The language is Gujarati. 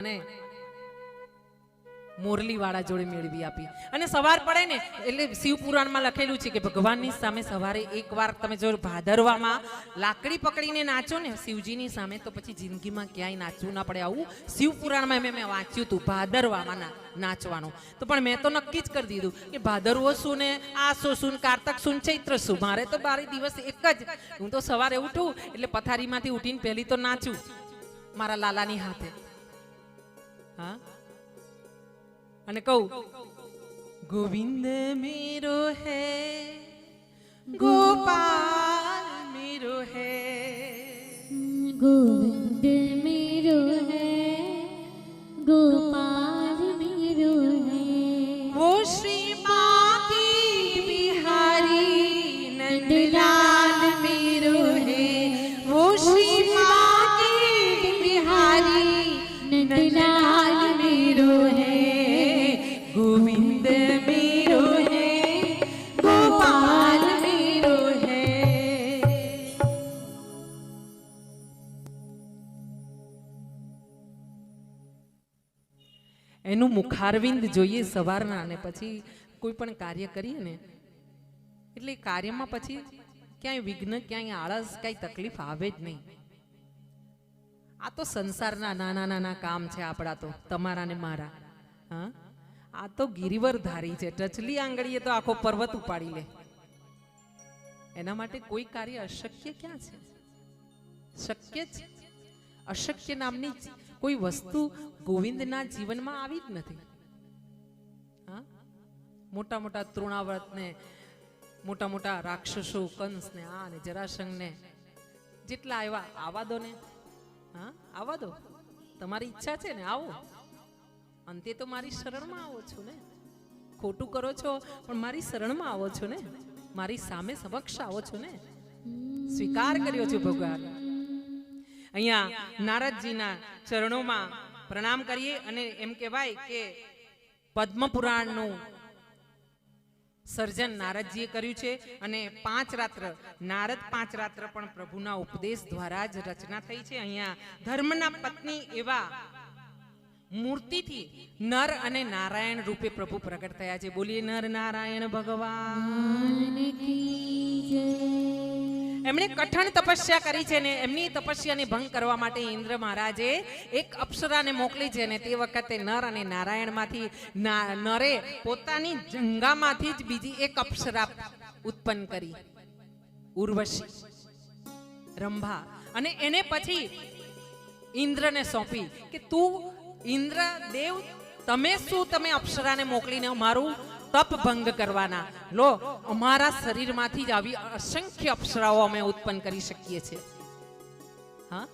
અને મોરલીવાળા જોડે મેળવી આપી. અને સવાર પડે ને, એટલે શિવપુરાણમાં લખેલું છે કે ભગવાનની સામે સવારે એકવાર તમે જો ભાદરવામાં લાકડી પકડીને નાચો ને, શિવજીની સામે, તો પછી જિંદગીમાં ક્યાંય નાચવું ના પડે આવું શિવપુરાણમાં મેં મેં વાંચ્યું હતું, ભાદરવામાં નાચવાનું. તો પણ મેં તો નક્કી જ કરી દીધું કે ભાદરવો શું ને આ શું શું કારતક શું ચૈત્ર શું. મારે તો બારે દિવસ એક જ. હું તો સવારે ઉઠું, એટલે પથારીમાંથી ઉઠીને પહેલી તો નાચું મારા લાલાની હાથે. હા અને કહું ગોવિંદ મેરો હે ગોપાલ મેરો હે ગોવિંદ મેરો હે ગોપાલ મેરો હે વો શ્રી એનું મુખારવિંદ જોઈએ સવારના અને પછી કોઈ પણ કાર્ય કરીએ ને એટલે કાર્યમાં પછી ક્યાંય વિઘ્ન ક્યાંય આળસ ક્યાંય તકલીફ આવે જ નહીં. આ તો સંસારના નાના નાના કામ છે આપણા તો તમારા ને મારા. હા? આ તો ગિરિવરધારી છે. ટચલી આંગળીએ તો આખો પર્વત ઉપાડી લે. એના માટે કોઈ કાર્ય અશક્ય ક્યાં છે? શક્ય છે અશક્ય નામની કોઈ વસ્તુ ગોવિંદના જીવનમાં આવી જ નથી. હા? મોટા મોટા તૃણાવ્રત ને મોટા મોટા રાક્ષસો કંસ ને આ ને જરાસંઘ ને જેટલા આવ્યા આવા દો ને હા? આવા દો તમારી ઈચ્છા છે ને? આવો. અંતે તો મારી શરણમાં આવો છો ને? ખોટું કરો છો, પણ મારી શરણમાં આવો છો ને? મારી સામે સમક્ષ આવો છો ને? સ્વીકાર કર્યો છે ભગવાન. અહીંયા નારદજીના ચરણોમાં પ્રણામ કરીએ અને એમ કહેવાય કે પદ્મપુરાણનું સર્જન નારદજીએ કર્યું છે અને પાંચ રાત્ર નારદ પાંચ રાત્ર પણ પ્રભુના ઉપદેશ દ્વારા જ રચના થઈ છે. અહીંયા ધર્મના પત્ની એવા મૂર્તિથી નર અને નારાયણ રૂપે પ્રભુ પ્રગટ થયા છે. બોલીએ નર નારાયણ ભગવાન એમણે કઠણ તપસ્યા કરી છે ને એમની તપસ્યાને ભંગ કરવા માટે ઇન્દ્ર મહારાજે એક અપ્સરાને મોકલી છે ને તે વખતે નર અને નારાયણમાંથી નરે પોતાની જંગામાંથી જ બીજી એક અપ્સરા ઉત્પન્ન કરી. ઉર્વશી, રંભા અને એને પછી ઇન્દ્રને સોંપી કે તું ઇન્દ્ર દેવ તમે શું તમે અપ્સરાને મોકલીને અમારું તપ ભંગ કરવાના. લો, અમારા શરીરમાંથી જ આવી અસંખ્ય અપ્સરાઓ અમે ઉત્પન્ન કરી શકીએ છીએ. હા?